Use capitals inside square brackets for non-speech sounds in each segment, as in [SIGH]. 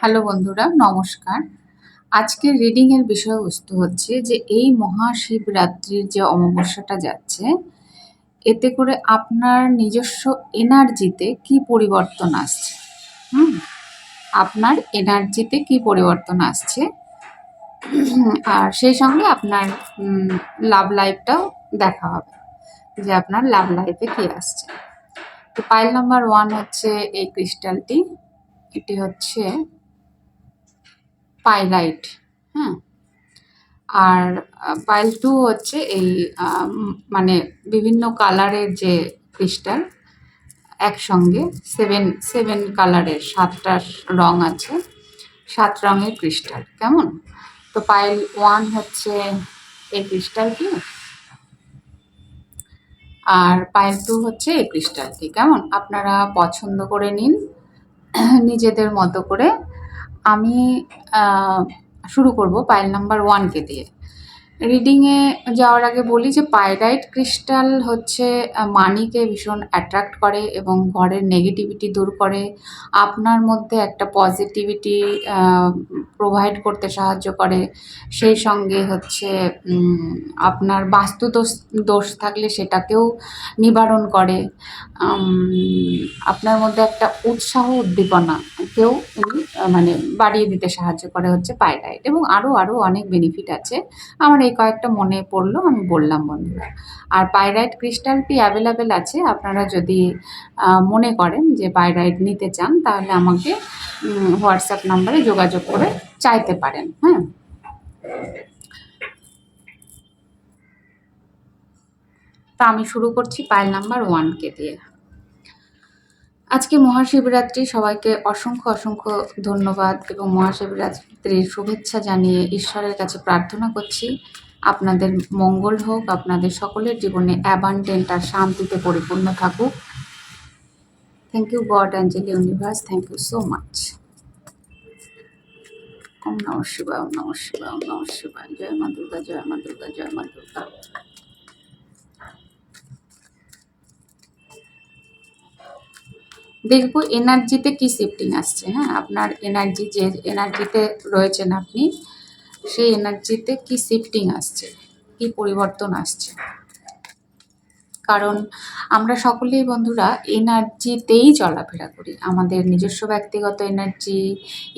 Hello বন্ধুরা, নমস্কার। আজকের রিডিংয়ের বিষয়বস্তু হচ্ছে যে এই মহাশিবরাত্রির যে অমাবস্যাটা যাচ্ছে, এতে করে আপনার নিজস্ব এনার্জিতে কি পরিবর্তন আসছে? হুম? আপনার এনার্জিতে কি পরিবর্তন আসছে? আর সেই সঙ্গে আপনার লাভ লাইফটাও দেখা হবে, যে আপনার লাভ লাইফে কি আসছে। তো পাইল নাম্বার ওয়ান হচ্ছে এই ক্রিস্টালটি এটি হচ্ছে পাইলাইট হ্যাঁ আর পাইল টু হচ্ছে এই মানে বিভিন্ন কালারের যে ক্রিস্টাল একসঙ্গে সেভেন সেভেন কালারের সাতটা রং আছে, সাত রঙের ক্রিস্টাল কেমন? তো পাইল ওয়ান হচ্ছে এই ক্রিস্টালটি আর পাইল টু হচ্ছে এই ক্রিস্টালটি কেমন? আপনারা পছন্দ করে নিন, [CLEARS THROAT] নিজেদের মতো করে আমি শুরু করব পাইল নাম্বার ওয়ানকে দিয়ে। রিডিংয়ে যাওয়ার আগে বলি যে পাইরাইট ক্রিস্টাল হচ্ছে মানিকে ভীষণ অ্যাট্রাক্ট করে এবং ঘরের নেগেটিভিটি দূর করে। আপনার মধ্যে একটা পজিটিভিটি প্রোভাইড করতে সাহায্য করে। সেই সঙ্গে হচ্ছে আপনার বাস্তু দোষ দোষ থাকলে সেটাকেও নিবারণ করে। আপনার মধ্যে একটা উৎসাহ উদ্দীপনা কেউ মানে বাড়িয়ে দিতে সাহায্য করে হচ্ছে পাইরাইট এবং আরও আরও অনেক বেনিফিট আছে। আমার এই কয়েকটা মনে পড়ল, আমি বললাম, বন্ধুরা। আর পাইরাইট ক্রিস্টালটি অ্যাভেলেবেল আছে, আপনারা যদি মনে করেন যে পাইরাইট নিতে চান, তাহলে আমাকে হোয়াটসঅ্যাপ নাম্বারে যোগাযোগ করে চাইতে পারেন হ্যাঁ? তা আমি শুরু করছি পাইল নাম্বার ওয়ানকে দিয়ে। আজকে মহাশিবরাত্রি, সবাইকে অসংখ্য অসংখ্য ধন্যবাদ এবং মহাশিবরাত্রির শুভেচ্ছা জানিয়ে ঈশ্বরের কাছে প্রার্থনা করছি। আপনাদের মঙ্গল হোক, আপনাদের সকলের জীবনে অ্যাবান্ডেন্ট আর শান্তিতে পরিপূর্ণ থাকুক। Thank you god angel universe thank you so much Om Namah Shivaya Om নম শিবায় ওম নম শিবায় জয় মা দুর্গা জয় মা দুর্গা জয় মা দুর্গা দেখব এনার্জিতে কি শিফটিং আসছে হ্যাঁ? আপনার এনার্জি যে এনার্জিতে রয়েছেন আপনি, সেই এনার্জিতে কি শিফটিং আসছে, কি পরিবর্তন আসছে? কারণ আমরা সকলেই বন্ধুরা এনার্জিতেই চলাফেরা করি। আমাদের নিজস্ব ব্যক্তিগত এনার্জি,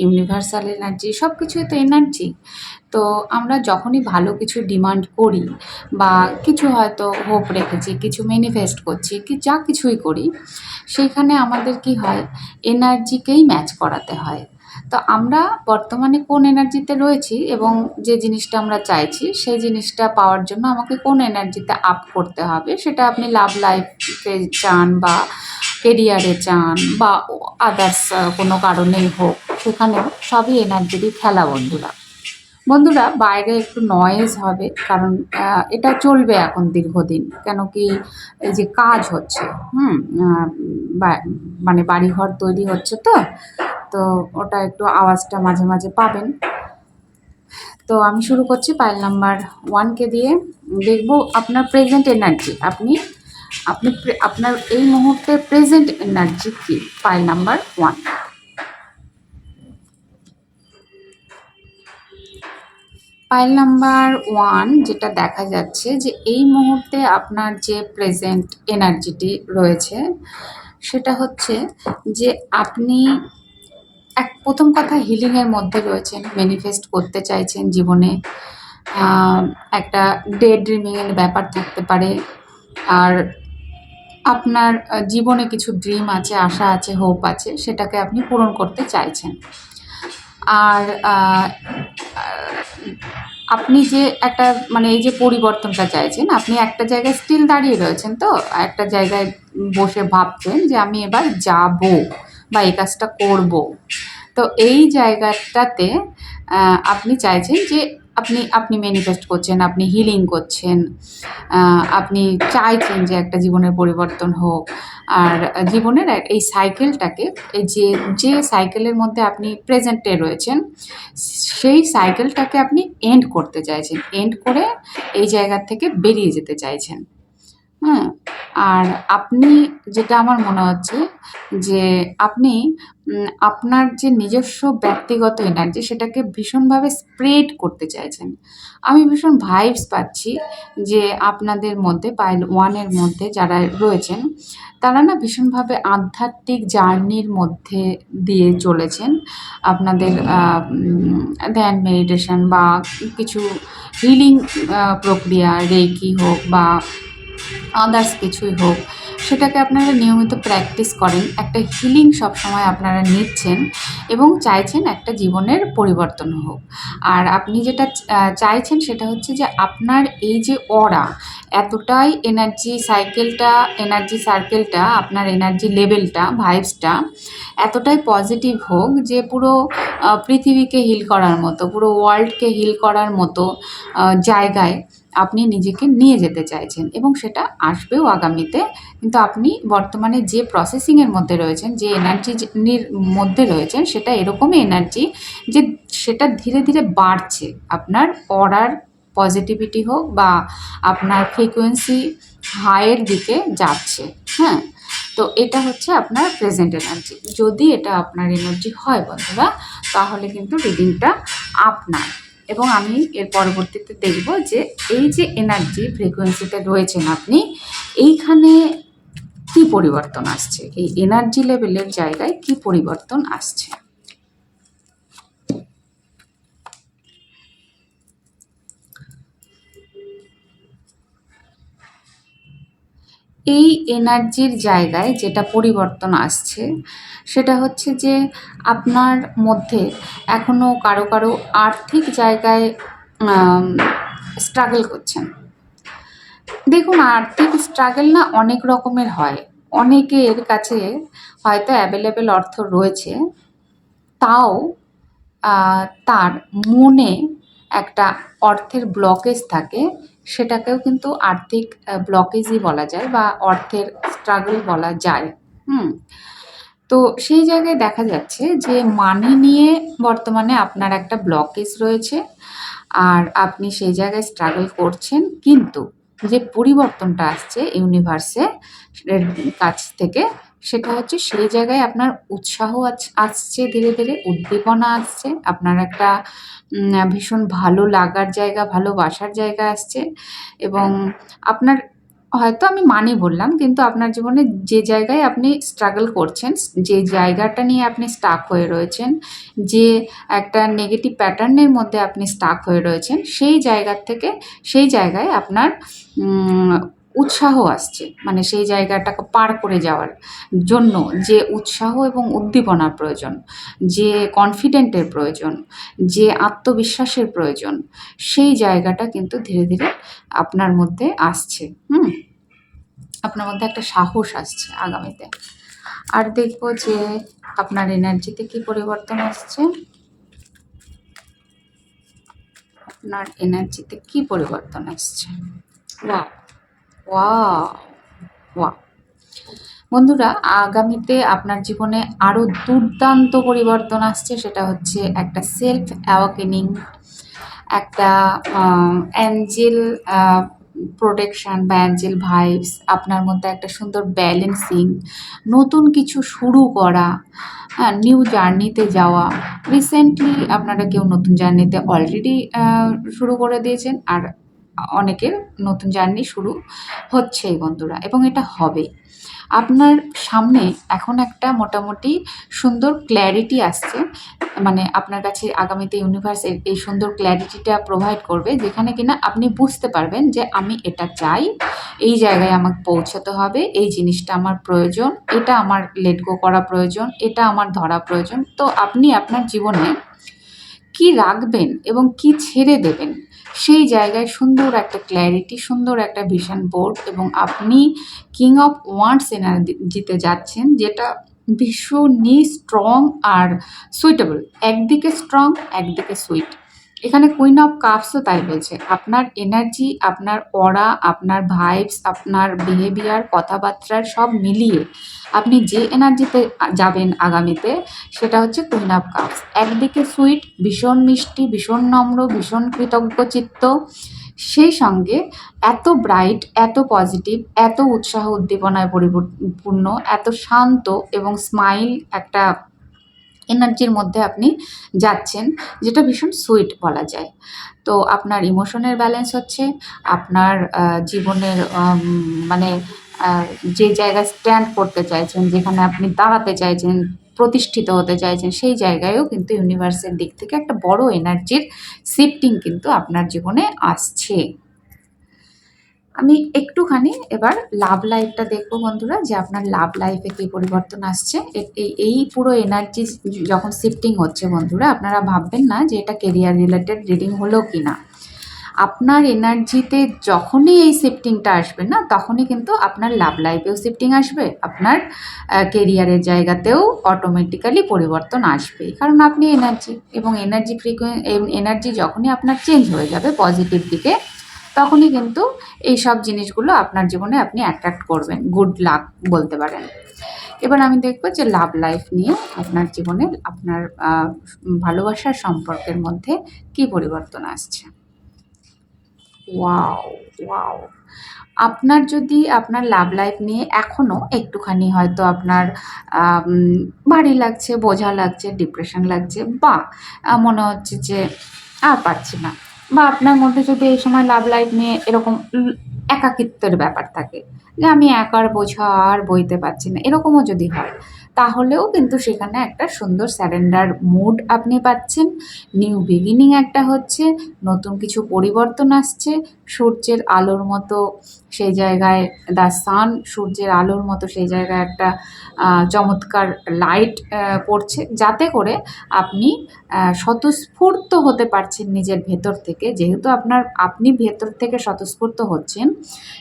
ইউনিভার্সাল এনার্জি সব কিছুই তো এনার্জি। তো আমরা যখনই ভালো কিছু ডিমান্ড করি বা কিছু হয়তো হোপ রেখেছি, কিছু ম্যানিফেস্ট করছি, কি যা কিছুই করি, সেইখানে আমাদের কি হয়? এনার্জিকেই ম্যাচ করাতে হয়। তো আমরা বর্তমানে কোন এনার্জিতে রয়েছি এবং যে জিনিসটা আমরা চাইছি, সেই জিনিসটা পাওয়ার জন্য আমাকে কোন এনার্জিতে আপ করতে হবে, সেটা আপনি লাভ লাইফে চান বা কেরিয়ারে চান বা আদার্স কোনো কারণেই হোক, সেখানে সবই এনার্জিরই খেলা বন্ধুরা। বন্ধুরা, বাইরে একটু নয়েজ হবে, কারণ এটা চলবে এখন দীর্ঘদিন, কেন কি এই যে কাজ হচ্ছে, হুম মানে বাড়িঘর তৈরি হচ্ছে তো তো ওটা একটু আওয়াজটা মাঝে মাঝে পাবেন। তো আমি শুরু করছি পাইল নাম্বার ওয়ানকে দিয়ে। দেখব আপনার প্রেজেন্ট এনার্জি আপনি আপনি আপনার এই মুহূর্তে প্রেজেন্ট এনার্জি কি? Pile number one pile number one যেটা দেখা যাচ্ছে যে এই মুহূর্তে আপনার যে প্রেজেন্ট এনার্জিটি রয়েছে, সেটা হচ্ছে যে আপনি এক প্রথম কথা হিলিংয়ের মধ্যে রয়েছেন ম্যানিফেস্ট করতে চাইছেন জীবনে। একটা ডে ড্রিমিংয়ের ব্যাপার থাকতে পারে। আর আপনার জীবনে কিছু ড্রিম আছে, আশা আছে হোপ আছে, সেটাকে আপনি পূরণ করতে চাইছেন। আর আপনি যে একটা মানে এই যে পরিবর্তনটা চাইছেন, আপনি একটা জায়গায় স্টিল দাঁড়িয়ে রয়েছেন তো একটা জায়গায় বসে ভাবছেন যে আমি এবার যাব। বা এই কাজটা করব। তো এই জায়গাটাতে আপনি চাইছেন যে আপনি আপনি ম্যানিফেস্ট করছেন, আপনি হিলিং করছেন আপনি চাইছেন যে একটা জীবনের পরিবর্তন হোক। আর জীবনের এই সাইকেলটাকে এই যে যে সাইকেলের মধ্যে আপনি প্রেজেন্টে রয়েছেন, সেই সাইকেলটাকে আপনি এন্ড করতে চাইছেন। এন্ড করে এই জায়গা থেকে বেরিয়ে যেতে চাইছেন। হ্যাঁ আর আপনি যেটা আমার মনে হচ্ছে যে আপনি আপনার যে নিজস্ব ব্যক্তিগত এনার্জি সেটাকে ভীষণভাবে স্প্রেড করতে চাইছেন। আমি ভীষণ ভাইবস পাচ্ছি যে আপনাদের মধ্যে পাইল ওয়ানের মধ্যে যারা রয়েছেন, তারা না ভীষণভাবে আধ্যাত্মিক জার্নির মধ্যে দিয়ে চলেছেন। আপনাদের ধ্যান মেডিটেশন বা কিছু হিলিং প্রক্রিয়া রেকি হোক বা আদার্স কিছুই হোক, সেটাকে আপনারা নিয়মিত প্র্যাকটিস করেন। একটা হিলিং সবসময় আপনারা নিচ্ছেন এবং চাইছেন একটা জীবনের পরিবর্তন হোক। আর আপনি যেটা চাইছেন সেটা হচ্ছে যে আপনার এই যে অরা এতটাই এনার্জি সাইকেলটা এনার্জি সার্কেলটা আপনার এনার্জি লেভেলটা ভাইবসটা এতটাই পজিটিভ হোক যে পুরো পৃথিবীকে হিল করার মতো, পুরো ওয়ার্ল্ডকে হিল করার মতো জায়গায় আপনি নিজেকে নিয়ে যেতে চাইছেন এবং সেটা আসবেও আগামীতে। কিন্তু আপনি বর্তমানে যে প্রসেসিংয়ের মধ্যে রয়েছেন, যে এনার্জির মধ্যে রয়েছেন, সেটা এরকমই এনার্জি যে সেটা ধীরে ধীরে বাড়ছে। আপনার অরার পজিটিভিটি হোক বা আপনার ফ্রিকোয়েন্সি হাইয়ের দিকে যাচ্ছে হ্যাঁ? তো এটা হচ্ছে আপনার প্রেজেন্ট এনার্জি যদি এটা আপনার এনার্জি হয় বন্ধুরা, তাহলে কিন্তু রিডিংটা আপনার এবং আমি এর পরবর্তীতে দেখব যে এই যে এনার্জি ফ্রিকোয়েন্সিতে রয়েছেন আপনি, এইখানে কি পরিবর্তন আসছে? এই এনার্জি লেভেলের জায়গায় কি পরিবর্তন আসছে? এই এনার্জির জায়গায় যেটা পরিবর্তন আসছে, সেটা হচ্ছে যে আপনার মধ্যে এখনও কারও কারও আর্থিক জায়গায় স্ট্রাগল করছেন। দেখুন, আর্থিক স্ট্রাগল না অনেক রকমের হয়। অনেকের কাছে হয়তো অ্যাভেলেবেল অর্থ রয়েছে, তাও তার মনে একটা অর্থের ব্লকেজ থাকে সেটাকেও কিন্তু আর্থিক ব্লকেজই বলা যায় বা অর্থের স্ট্রাগল বলা যায়। হুম। তো সেই জায়গায় দেখা যাচ্ছে যে মানি নিয়ে বর্তমানে আপনার একটা ব্লকেজ রয়েছে আর আপনি সেই জায়গায় স্ট্রাগল করছেন। কিন্তু যে পরিবর্তনটা আসছে ইউনিভার্সে কাছ থেকে সেটা হচ্ছে সেই জায়গায় আপনার উৎসাহ আসছে, ধীরে ধীরে উদ্দীপনা আসছে, আপনার একটা ভীষণ ভালো লাগার জায়গা, ভালোবাসার জায়গা আসছে এবং আপনার, হয়তো আমি মানে বললাম, কিন্তু আপনার জীবনে যে জায়গায় আপনি স্ট্রাগল করছেন, যে জায়গাটা নিয়ে আপনি স্টাক হয়ে রয়েছেন, যে একটা নেগেটিভ প্যাটার্নের মধ্যে আপনি স্টাক হয়ে রয়েছেন, সেই জায়গার থেকে, সেই জায়গায় আপনার উৎসাহ আসছে। মানে সেই জায়গাটাকে পার করে যাওয়ার জন্য যে উৎসাহ এবং উদ্দীপনার প্রয়োজন, যে কনফিডেন্টের প্রয়োজন, যে আত্মবিশ্বাসের প্রয়োজন, সেই জায়গাটা কিন্তু ধীরে ধীরে আপনার মধ্যে আসছে। হুম? আপনার মধ্যে একটা সাহস আসছে আগামীতে। আর দেখব যে আপনার এনার্জিতে কি পরিবর্তন আসছে। আপনার এনার্জিতে কি পরিবর্তন আসছে। ওয়া ওয়া ওয়া বন্ধুরা, আগামীতে আপনার জীবনে আরও দুর্দান্ত পরিবর্তন আসছে, সেটা হচ্ছে একটা সেলফ অ্যাওয়াকেনিং একটা অ্যাঞ্জেল প্রোটেকশন বা অ্যাঞ্জেল ভাইবস আপনার মধ্যে একটা সুন্দর ব্যালেন্সিং নতুন কিছু শুরু করা হ্যাঁ নিউ জার্নিতে যাওয়া। রিসেন্টলি আপনারা কেউ নতুন জার্নিতে অলরেডি শুরু করে দিয়েছেন, আর অনেকের নতুন জার্নি শুরু হচ্ছেই বন্ধুরা, এবং এটা হবে। আপনার সামনে এখন একটা মোটামুটি সুন্দর ক্ল্যারিটি আসছে মানে আপনার কাছে আগামীতে ইউনিভার্স এই সুন্দর ক্ল্যারিটিটা প্রোভাইড করবে, যেখানে কিনা আপনি বুঝতে পারবেন যে আমি এটা চাই, এই জায়গায় আমাকে পৌঁছাতে হবে, এই জিনিসটা আমার প্রয়োজন, এটা আমার লেট গো করা প্রয়োজন, এটা আমার ধরা প্রয়োজন। তো আপনি আপনার জীবনে কি রাখবেন এবং কি ছেড়ে দেবেন? সেই জায়গায় সুন্দর একটা ক্ল্যারিটি সুন্দর একটা ভিশন বোর্ড এবং আপনি কিং অফ ওয়ান্ডস এনার্জিতে যাচ্ছেন, যেটা ভীষণই স্ট্রং আর সুইটেবল একদিকে স্ট্রং একদিকে সুইট এখানে কুইন অফ কাপসও তাই বলছে। আপনার এনার্জি আপনার অরা আপনার ভাইবস আপনার বিহেভিয়ার কথাবার্তার সব মিলিয়ে আপনি যে এনার্জিতে যাবেন আগামীতে, সেটা হচ্ছে কুইন অফ কাপস একদিকে সুইট ভীষণ মিষ্টি, ভীষণ নম্র, ভীষণ কৃতজ্ঞ চিত্ত সেই সঙ্গে এত ব্রাইট এত পজিটিভ এত উৎসাহ উদ্দীপনায় পরিপূর্ণ, এত শান্ত এবং স্মাইল একটা এনার্জির মধ্যে আপনি যাচ্ছেন, যেটা ভীষণ সুইট বলা যায়। তো আপনার ইমোশনের ব্যালেন্স হচ্ছে, আপনার জীবনের মানে যে জায়গায় স্ট্যান্ড করতে চাইছেন, যেখানে আপনি দাঁড়াতে চাইছেন, প্রতিষ্ঠিত হতে চাইছেন, সেই জায়গায়ও কিন্তু ইউনিভার্সের দিক থেকে একটা বড় এনার্জির শিফটিং কিন্তু আপনার জীবনে আসছে। আমি একটুখানি এবার লাভ লাইফটা দেখব বন্ধুরা, যে আপনার লাভ লাইফে কী পরিবর্তন আসছে। এই পুরো এনার্জি যখন শিফটিং হচ্ছে বন্ধুরা, আপনারা ভাববেন না যে এটা কেরিয়ার রিলেটেড রিডিং হলো কি না আপনার এনার্জিতে যখনই এই শিফটিংটা আসবে না, তখনই কিন্তু আপনার লাভ লাইফেও শিফটিং আসবে, আপনার কেরিয়ারের জায়গাতেও অটোমেটিক্যালি পরিবর্তন আসবে। কারণ আপনি এনার্জি এবং এনার্জি ফ্রিকোয়েন এনার্জি যখনই আপনার চেঞ্জ হয়ে যাবে পজিটিভ দিকে তখনই কিন্তু এই সব জিনিসগুলো আপনার জীবনে আপনি অ্যাট্রাক্ট করবেন। গুড লাক বলতে পারেন। এবার আমি দেখব যে লাভ লাইফ নিয়ে আপনার জীবনে আপনার ভালোবাসার সম্পর্কের মধ্যে কি পরিবর্তন আসছে। ওয়াও ওয়াও আপনার যদি আপনার লাভ লাইফ নিয়ে এখনও একটুখানি হয়তো আপনার ভারী লাগছে, বোঝা লাগছে ডিপ্রেশন লাগছে বা মনে হচ্ছে যে আর পারছি না। বা আপনার মধ্যে যদি এই সময় লাভ লাইফ নিয়ে এরকম একাকিত্বের ব্যাপার থাকে যে আমি একার বোঝা আর বইতে পারছি না, এরকমও যদি হয়, তাহলেও কিন্তু সেখানে একটা সুন্দর স্যারেন্ডার মুড আপনি পাচ্ছেন। নিউ বিগিনিং একটা হচ্ছে, নতুন কিছু পরিবর্তন আসছে, সূর্যের আলোর মতো সেই জায়গায় দ্য সান সূর্যের আলোর মতো সেই জায়গায় একটা চমৎকার লাইট পড়ছে। যাতে করে আপনি স্বতঃস্ফূর্ত হতে পারছেন নিজের ভেতর থেকে। যেহেতু আপনার, আপনি ভেতর থেকে স্বতঃস্ফূর্ত হচ্ছেন,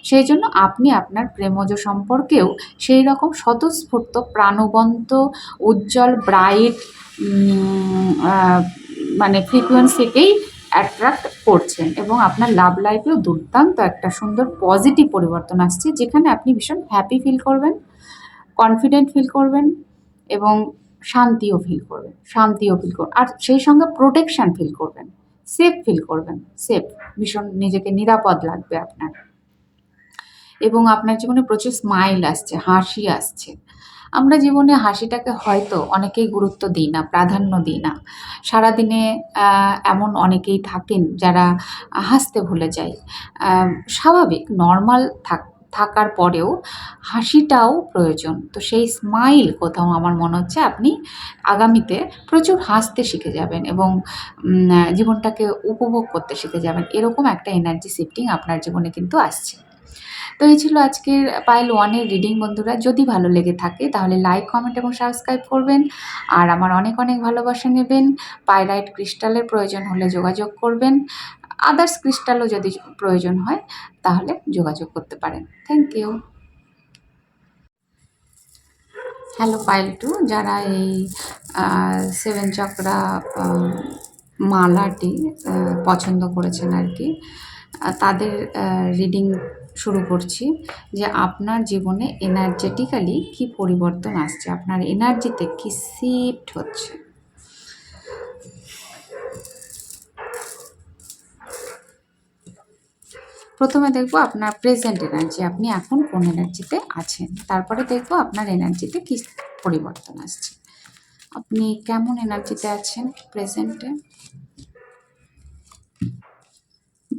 সেই জন্য আপনি আপনার প্রেমজ সম্পর্কেও সেই রকম স্বতঃস্ফূর্ত, প্রাণবন্ত, উজ্জ্বল ব্রাইট মানে ফ্রিকুয়েন্সিকেই অ্যাট্রাক্ট করছেন এবং আপনার লাভ লাইফেও দুর্দান্ত একটা সুন্দর পজিটিভ পরিবর্তন আসছে, যেখানে আপনি ভীষণ হ্যাপি ফিল করবেন কনফিডেন্ট ফিল করবেন এবং শান্তিও ফিল করবেন, শান্তিও ফিল করবেন আর সেই সঙ্গে প্রোটেকশান ফিল করবেন সেফ ফিল করবেন সেফ ভীষণ নিজেকে নিরাপদ লাগবে আপনার। এবং আপনার জীবনে প্রচুর স্মাইল আসছে, হাসি আসছে। আমরা জীবনে হাসিটাকে হয়তো অনেকেই গুরুত্ব দিই না, প্রাধান্য দিই না। সারাদিনে এমন অনেকেই থাকেন যারা হাসতে ভুলে যায়। স্বাভাবিক, নর্মাল থাক, থাকার পরেও হাসিটাও প্রয়োজন। তো সেই স্মাইল কোথাও আমার মনে হচ্ছে আপনি আগামীতে প্রচুর হাসতে শিখে যাবেন এবং জীবনটাকে উপভোগ করতে শিখে যাবেন। এরকম একটা এনার্জি শিফটিং আপনার জীবনে কিন্তু আসছে। তো এই ছিল আজকের পাইল ওয়ানের রিডিং, বন্ধুরা। যদি ভালো লেগে থাকে, তাহলে লাইক, কমেন্ট এবং সাবস্ক্রাইব করবেন। আর আমার অনেক অনেক ভালোবাসা নেবেন। পাইরাইট ক্রিস্টালের প্রয়োজন হলে যোগাযোগ করবেন। আদার্স ক্রিস্টালও যদি প্রয়োজন হয়, তাহলে যোগাযোগ করতে পারেন। Thank you. Hello pile two, যারা এই সেভেন চক্রা মালাটি পছন্দ করেছেন আর কি তাদের রিডিং শুরু করছি যে আপনার জীবনে এনার্জেটিক্যালি কি পরিবর্তন আসছে? আপনার এনার্জিতে কি শিফট হচ্ছে? প্রথমে দেখব আপনার প্রেজেন্ট এনার্জি আপনি এখন কোন এনার্জিতে আছেন? তারপরে দেখব আপনার এনার্জিতে কি পরিবর্তন আসছে। আপনি কেমন এনার্জিতে আছেন প্রেজেন্টে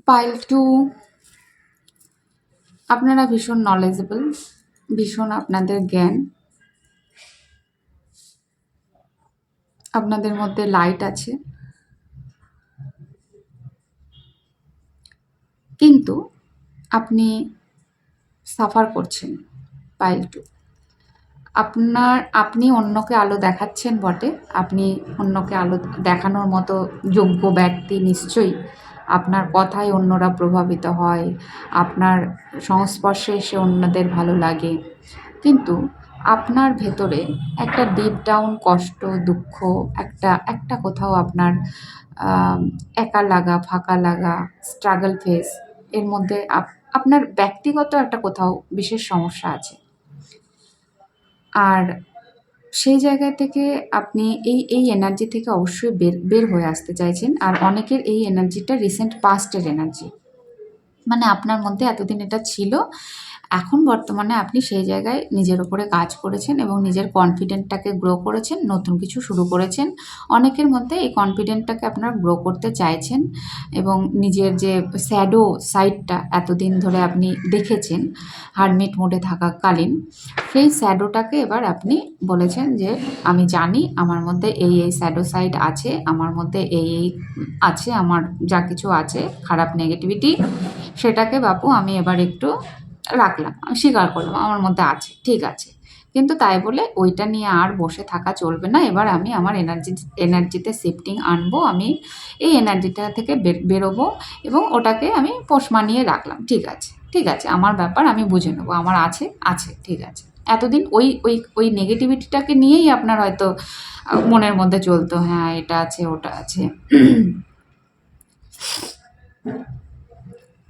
পাইল টু, আপনারা ভীষণ নলেজেবল ভীষণ আপনাদের জ্ঞান। আপনাদের মধ্যে লাইট আছে। কিন্তু আপনি সাফার করছেন পাইল টু। আপনার, আপনি অন্যকে আলো দেখাচ্ছেন বটে। আপনি অন্যকে আলো দেখানোর মতো যোগ্য ব্যক্তি নিশ্চয়ই। আপনার কথায় অন্যরা প্রভাবিত হয়, আপনার সংস্পর্শে এসে অন্যদের ভালো লাগে। কিন্তু আপনার ভেতরে একটা ডিপ ডাউন কষ্ট, দুঃখ, একটা একটা কোথাও আপনার একা লাগা, ফাঁকা লাগা স্ট্রাগল ফেস এর মধ্যে আপ- আপনার ব্যক্তিগত একটা কোথাও বিশেষ সমস্যা আছে। আর সেই জায়গা থেকে আপনি এই এই এনার্জি থেকে অবশ্যই বের বের হয়ে আসতে চাইছেন। আর অনেকের এই এনার্জিটা রিসেন্ট পাস্টের এনার্জি মানে আপনার মধ্যে এতদিন এটা ছিল এখন বর্তমানে আপনি সেই জায়গায় নিজের ওপরে কাজ করেছেন এবং নিজের কনফিডেন্টটাকে গ্রো করেছেন, নতুন কিছু শুরু করেছেন। অনেকের মধ্যে এই কনফিডেন্টটাকে আপনার গ্রো করতে চাইছেন এবং নিজের যে স্যাডো সাইডটা এতদিন ধরে আপনি দেখেছেন হারমিট মোডে থাকাকালীন, সেই স্যাডোটাকে এবার আপনি বলেছেন যে, আমি জানি আমার মধ্যে এই এই স্যাডো সাইড আছে, আমার মধ্যে এই এই আছে, আমার যা কিছু আছে, খারাপ নেগেটিভিটি সেটাকে বাপু আমি এবার একটু রাখলাম আমি স্বীকার করলাম, আমার মধ্যে আছে, ঠিক আছে। কিন্তু তাই বলে ওইটা নিয়ে আর বসে থাকা চলবে না। এবার আমি আমার এনার্জি এনার্জিতে শিফটিং আনব, আমি এই এনার্জিটা থেকে বেরোবো এবং ওটাকে আমি পোষ মানিয়ে রাখলাম, ঠিক আছে। ঠিক আছে, আমার ব্যাপার আমি বুঝে নেব, আমার আছে আছে, ঠিক আছে। এতদিন ওই ওই ওই নেগেটিভিটিটাকে নিয়েই আপনার হয়তো মনের মধ্যে চলতো হ্যাঁ এটা আছে, ওটা আছে। [CLEARS THROAT]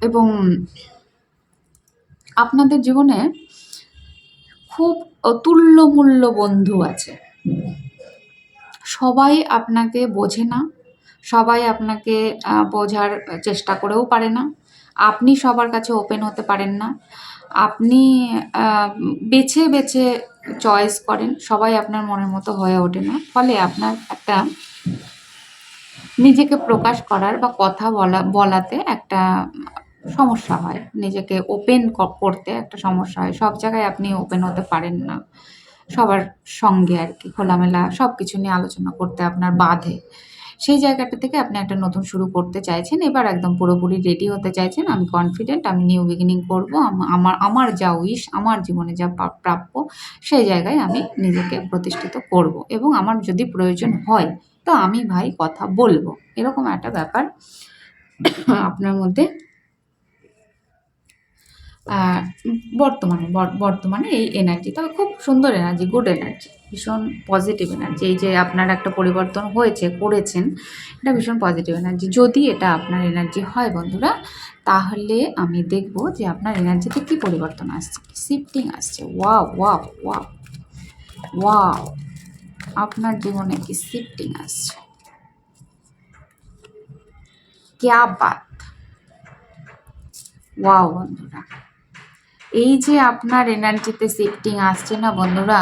এবং আপনাদের জীবনে খুব অতুল্যমূল্য বন্ধু আছে। সবাই আপনাকে বোঝে না, সবাই আপনাকে বোঝার চেষ্টা করেও পারে না। আপনি সবার কাছে ওপেন হতে পারেন না। আপনি বেছে বেছে চয়েস করেন। সবাই আপনার মনের মতো হয়ে ওঠে না। ফলে আপনার একটা নিজেকে প্রকাশ করার বা কথা বলা, বলাতে একটা সমস্যা হয়। নিজেকে ওপেন করতে একটা সমস্যা হয়। সব জায়গায় আপনি ওপেন হতে পারেন না। সবার সঙ্গে আর কি, খোলামেলা সব কিছু নিয়ে আলোচনা করতে আপনার বাধে। সেই জায়গাটা থেকে আপনি একটা নতুন শুরু করতে চাইছেন, এবার একদম পুরোপুরি রেডি হতে চাইছেন, আমি কনফিডেন্ট আমি নিউ বিগিনিং করব আমার আমার যা উইশ আমার জীবনে যা প্রাপ্য, সেই জায়গায় আমি নিজেকে প্রতিষ্ঠিত করব। এবং আমার যদি প্রয়োজন হয়, তো আমি ভাই কথা বলব। এরকম একটা ব্যাপার আপনার মধ্যে বর্তমানে, বর- বর্তমানে এই এনার্জি তবে খুব সুন্দর এনার্জি গুড এনার্জি ভীষণ পজিটিভ এনার্জি এই যে আপনার একটা পরিবর্তন হয়েছে, করেছেন, এটা ভীষণ পজিটিভ এনার্জি যদি এটা আপনার এনার্জি হয় বন্ধুরা, তাহলে আমি দেখব যে আপনার এনার্জিতে কী পরিবর্তন আসছে শিফটিং আসছে ওয়াও ওয়াও ওয়াও ওয়াও আপনার জীবনে কি শিফটিং আসছে। ক্যা বাত? ওয়াও বন্ধুরা। এই যে আপনার এনার্জিতে শিফটিং আসছে না বন্ধুরা?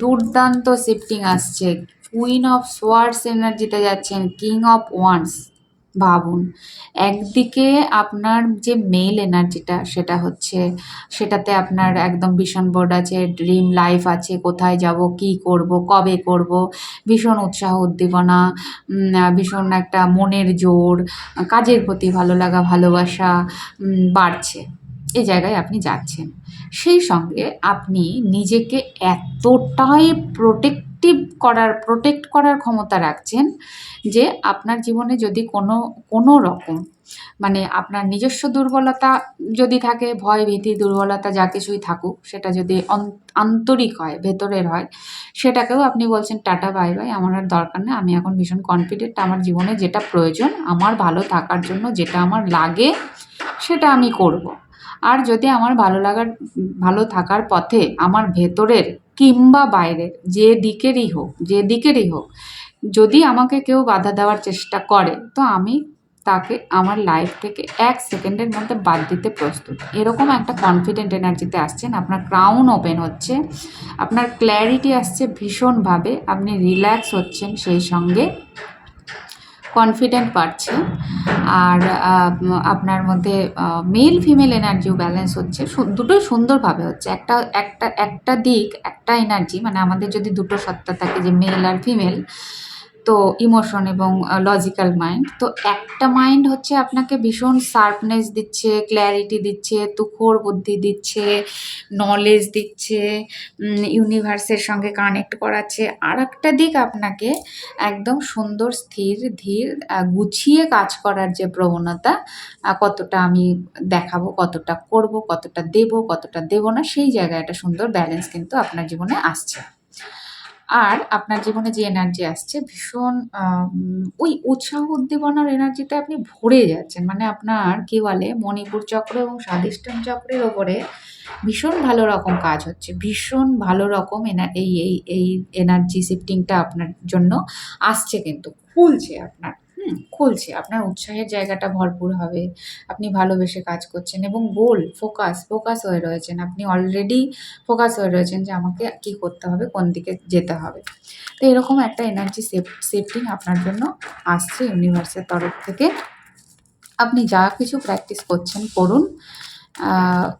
দুর্দান্ত শিফটিং আসছে। কুইন অফ সোয়ার্ডস এনার্জিতে যাচ্ছেন কিং অফ ওয়ান্স ভাবুন, একদিকে আপনার যে মেল এনার্জিটা সেটা হচ্ছে, সেটাতে আপনার একদম ভীষণ বোর্ড আছে ড্রিম লাইফ আছে, কোথায় যাব, কি করব, কবে করব, ভীষণ উৎসাহ উদ্দীপনা ভীষণ একটা মনের জোর, কাজের প্রতি ভালো লাগা, ভালোবাসা বাড়ছে। এই জায়গায় আপনি যাচ্ছেন সেই সঙ্গে আপনি নিজেকে এতটাই প্রোটেক্টিভ করার প্রোটেক্ট করার ক্ষমতা রাখছেন যে আপনার জীবনে যদি কোনো কোনো রকম মানে আপনার নিজস্ব দুর্বলতা যদি থাকে ভয় ভীতি দুর্বলতা যা কিছুই থাকুক, সেটা যদি আন্তরিক হয়, ভেতরের হয়, সেটাকেও আপনি বলছেন, টাটা, বাই বাই, আমার আর দরকার নেই, আমি এখন ভীষণ কনফিডেন্ট আমার জীবনে যেটা প্রয়োজন, আমার ভালো থাকার জন্য যেটা আমার লাগে, সেটা আমি করব। আর যদি আমার ভালো লাগার, ভালো থাকার পথে আমার ভেতরের কিংবা বাইরের যে দিকেরই হোক, যে দিকেরই হোক, যদি আমাকে কেউ বাধা দেওয়ার চেষ্টা করে, তো আমি তাকে আমার লাইফ থেকে এক সেকেন্ডের মধ্যে বাদ দিতে প্রস্তুত। এরকম একটা কনফিডেন্ট এনার্জিতে আসছেন। আপনার ক্রাউন ওপেন হচ্ছে। আপনার ক্ল্যারিটি আসছে ভীষণভাবে। আপনি রিল্যাক্স হচ্ছেন সেই সঙ্গে। কনফিডেন্ট বাড়ছে আর আপনার মধ্যে মেল ফিমেল এনার্জিও ব্যালেন্স হচ্ছে দুটোই সুন্দরভাবে হচ্ছে। একটা একটা একটা দিক, একটা এনার্জি মানে আমাদের যদি দুটো সত্তা থাকে যে মেল আর ফিমেল তো ইমোশন এবং লজিক্যাল মাইন্ড তো একটা মাইন্ড হচ্ছে আপনাকে ভীষণ শার্পনেস দিচ্ছে ক্ল্যারিটি দিচ্ছে, তুখোর বুদ্ধি দিচ্ছে নলেজ দিচ্ছে ইউনিভার্সের সঙ্গে কানেক্ট করাচ্ছে। আর একটা দিক আপনাকে একদম সুন্দর, স্থির, ধীর গুছিয়ে কাজ করার যে প্রবণতা কতটা আমি দেখাবো, কতটা করব, কতটা দেব কতটা দেব না, সেই জায়গায় একটা সুন্দর ব্যালেন্স কিন্তু আপনার জীবনে আসছে। আর আপনার জীবনে যে এনার্জি আসছে ভীষণ ওই উৎসাহ উদ্দীপনার এনার্জিতে আপনি ভরে যাচ্ছেন। মানে আপনার কি বলে, মণিপুর চক্র এবং স্বাধিষ্ঠান চক্রের ওপরে ভীষণ ভালো রকম কাজ হচ্ছে। ভীষণ ভালো রকম এই এই এই এনার্জি শিফটিংটা আপনার জন্য আসছে কিন্তু খুলছে আপনার। খুলছে। আপনার উৎসাহের জায়গাটা ভরপুর হবে। আপনি ভালোবেসে কাজ করছেন এবং গোল ফোকাস ফোকাস হয়ে রয়েছেন। আপনি অলরেডি ফোকাস হয়ে রয়েছেন যে আমাকে কী করতে হবে, কোন দিকে যেতে হবে। তো এরকম একটা এনার্জি সেফ সেফটিং আপনার জন্য আসছে ইউনিভার্সের তরফ থেকে। আপনি যা কিছু প্র্যাকটিস করছেন, করুন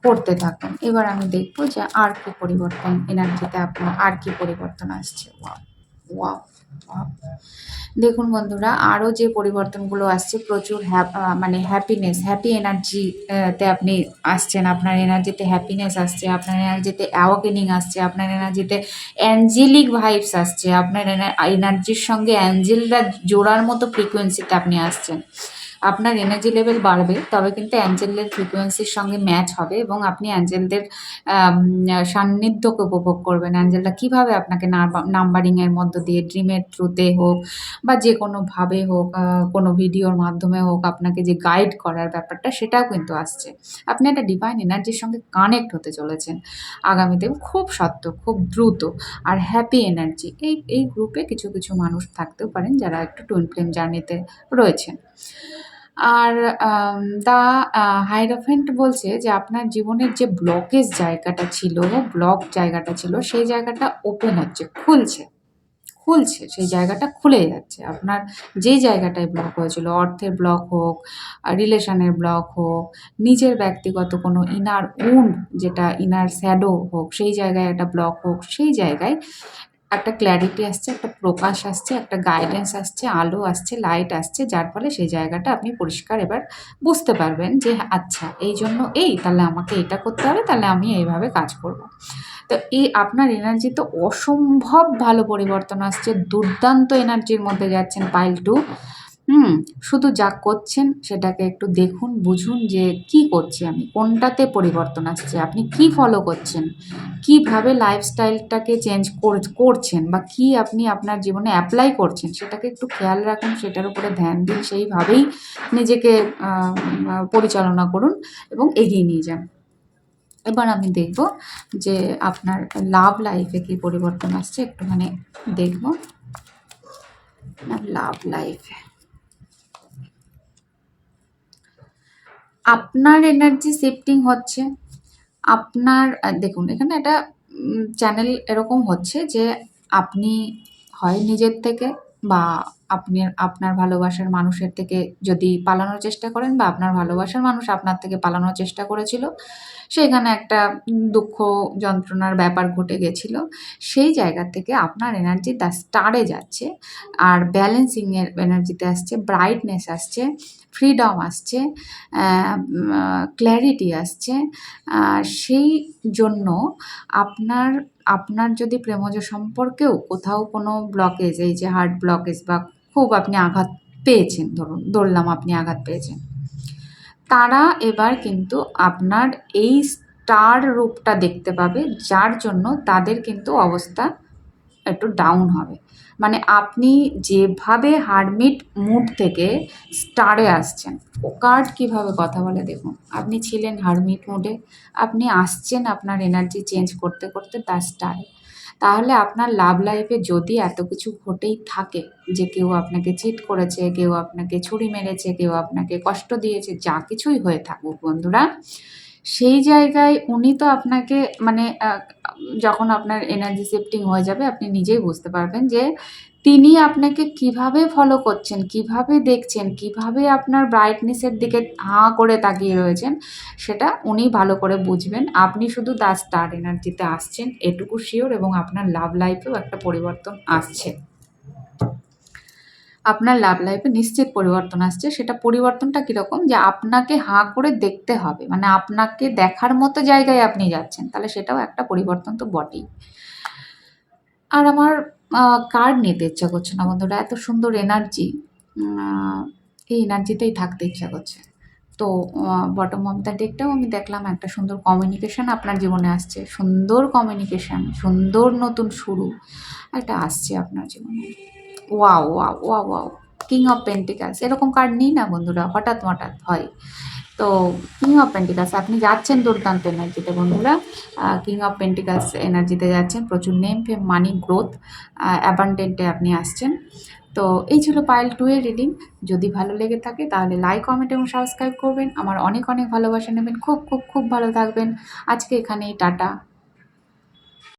করতে থাকুন। এবার আমি দেখব যে আর কি পরিবর্তন এনার্জিতে আপনার, আর কি পরিবর্তন আসছে। ওয়াও ওয়াও দেখুন বন্ধুরা আরও যে পরিবর্তনগুলো আসছে, প্রচুর মানে হ্যাপিনেস হ্যাপি এনার্জি তে আপনি আসছেন। আপনার এনার্জিতে হ্যাপিনেস আসছে, আপনার এনার্জিতে অ্যাওয়াকেনিং আসছে, আপনার এনার্জিতে অ্যাঞ্জেলিক ভাইবস আসছে, আপনার এনার্জির সঙ্গে অ্যাঞ্জেলরা জোড়ার মতো ফ্রিকোয়েন্সিতে আপনি আসছেন। আপনার এনার্জি লেভেল বাড়বে, তবে কিন্তু অ্যাঞ্জেলের ফ্রিকোয়েন্সির সঙ্গে ম্যাচ হবে এবং আপনি অ্যাঞ্জেলদের সান্নিধ্যকে উপভোগ করবেন। অ্যাঞ্জেলরা কীভাবে আপনাকে নাম্বারিংয়ের মধ্য দিয়ে ড্রিমের থ্রুতে হোক বা যে কোনোভাবে হোক কোনো ভিডিওর মাধ্যমে হোক আপনাকে যে গাইড করার ব্যাপারটা সেটাও কিন্তু আসছে। আপনি একটা ডিভাইন এনার্জির সঙ্গে কানেক্ট হতে চলেছেন। আগামীতে খুব সত্য, খুব দ্রুত আর হ্যাপি এনার্জি এই এই গ্রুপে কিছু কিছু মানুষ থাকতেও পারেন যারা একটু টুইন ফ্লেম জার্নিতে রয়েছেন। আর দ্য হাইরোফেন্ট বলছে যে আপনার জীবনের যে ব্লকেজ জায়গাটা ছিল, ব্লক জায়গাটা ছিল, সেই জায়গাটা ওপেন হচ্ছে, খুলছে খুলছে, সেই জায়গাটা খুলে যাচ্ছে। আপনার যে জায়গাটায় ব্লক হয়েছিল, অর্থের ব্লক হোক রিলেশনের ব্লক হোক, নিজের ব্যক্তিগত কোনো ইনার উন্ড যেটা ইনার শ্যাডো হোক, সেই জায়গায় একটা ব্লক হোক, সেই জায়গায় একটা ক্ল্যারিটি আসছে, একটা প্রকাশ আসছে, একটা গাইডেন্স আসছে, আলো আসছে লাইট আসছে, যার ফলে সেই জায়গাটা আপনি পরিষ্কার এবার বুঝতে পারবেন যে আচ্ছা এই জন্য এই, তাহলে আমাকে এটা করতে হবে, তাহলে আমি এইভাবে কাজ করব। তো এই আপনার এনার্জি তো অসম্ভব ভালো পরিবর্তন আসছে, দুর্দান্ত এনার্জির মধ্যে যাচ্ছেন পাইল টু হুম, শুধু যা করছেন সেটাকে একটু দেখুন, বুঝুন যে কি করছি আমি, কোনটাতে পরিবর্তন আসছে, আপনি কি ফলো করছেন, কীভাবে লাইফস্টাইলটাকে চেঞ্জ করছেন বা কি আপনি আপনার জীবনে অ্যাপ্লাই করছেন, সেটাকে একটু খেয়াল রাখুন, সেটার উপরে ধ্যান দিন, সেইভাবেই নিজেকে পরিচালনা করুন এবং এগিয়ে নিয়ে যান। এবার আমি দেখব যে আপনার লাভ লাইফে কি পরিবর্তন আসছে, একটুখানি দেখব। লাভ লাইফে আপনার এনার্জি শিফটিং হচ্ছে, আপনার দেখুন, এখানে একটা চ্যানেল এরকম হচ্ছে যে আপনি হয় নিজের থেকে বা আপনি, আপনার ভালোবাসার মানুষের থেকে যদি পালানোর চেষ্টা করেন বা আপনার ভালোবাসার মানুষ আপনার থেকে পালানোর চেষ্টা করেছিল, সেখানে একটা দুঃখ যন্ত্রণার ব্যাপার ঘটে গেছিল। সেই জায়গা থেকে আপনার এনার্জি দ্য স্টারে যাচ্ছে আর ব্যালেন্সিংয়ের এনার্জিতে আসছে ব্রাইটনেস আসছে ফ্রিডম আসছে ক্ল্যারিটি আসছে। সেই জন্য আপনার আপনার যদি প্রেমজ সম্পর্কেও কোথাও কোনো ব্লকেজ এই যে হার্ট ব্লকেজ বা খুব আপনি আঘাত পেয়েছেন, ধরুন, ধরলাম আপনি আঘাত পেয়েছেন, তারা এবার কিন্তু আপনার এই স্টার রূপটা দেখতে পাবে, যার জন্য তাদের কিন্তু অবস্থা একটু ডাউন হবে। মানে আপনি যেভাবে হারমিট মুড থেকে স্টারে আসছেন, ও কার্ড কীভাবে কথা বলে দেখুন। আপনি ছিলেন হারমিট মুডে, আপনি আসছেন আপনার এনার্জি চেঞ্জ করতে করতে তার স্টারে। তাহলে আপনার লাভ লাইফে যদি এত কিছু ঘটেই থাকে যে কেউ আপনাকে চিট করেছে, কেউ আপনাকে ছুরি মেরেছে, কেউ আপনাকে কষ্ট দিয়েছে, যা কিছুই হয়ে থাকুক বন্ধুরা সেই জায়গায় উনি তো আপনাকে মানে যখন আপনার এনার্জি শিফটিং হয়ে যাবে, আপনি নিজেই বুঝতে পারবেন যে তিনি আপনাকে কীভাবে ফলো করছেন, কীভাবে দেখছেন, কীভাবে আপনার ব্রাইটনেসের দিকে হাঁ করে তাকিয়ে রয়েছেন, সেটা উনি ভালো করে বুঝবেন। আপনি শুধু দা স্টার এনার্জিতে আসছেন, এটুকু শিওর এবং আপনার লাভ লাইফেও একটা পরিবর্তন আসছে। আপনার লাভ লাইফে নিশ্চিত পরিবর্তন আসছে। সেটা পরিবর্তনটা কীরকম? যে আপনাকে হাঁ করে দেখতে হবে। মানে আপনাকে দেখার মতো জায়গায় আপনি যাচ্ছেন। তাহলে সেটাও একটা পরিবর্তন তো বটেই। আর আমার কার্ড নিতে ইচ্ছা করছে না বন্ধুরা। এত সুন্দর এনার্জি এই এনার্জিতেই থাকতে ইচ্ছা করছে। তো বটম অফ দ্য ডেকটাও আমি দেখলাম একটা সুন্দর কমিউনিকেশান আপনার জীবনে আসছে। সুন্দর কমিউনিকেশান সুন্দর নতুন শুরু। একটা আসছে আপনার জীবনে। Wow wow wow wow king of pentacles এরকম কার্ড নিই না বন্ধুরা, হঠাৎ হঠাৎ হয়। তো কিং অফ পেন্টিকালস আপনি যাচ্ছেন দুর্দান্ত এনার্জিতে বন্ধুরা। কিং অফ পেন্টিকালস এনার্জিতে যাচ্ছেন, প্রচুর নেম ফেম মানি গ্রোথ অ্যাবান্ডেন্টে আপনি আসছেন। তো এই ছিল পাইল টু এর রিডিং যদি ভালো লেগে থাকে, তাহলে লাইক কমেন্ট এবং সাবস্ক্রাইব করবেন। আমার অনেক অনেক ভালোবাসা নেবেন। খুব খুব খুব ভালো থাকবেন। আজকে এখানেই, টাটা।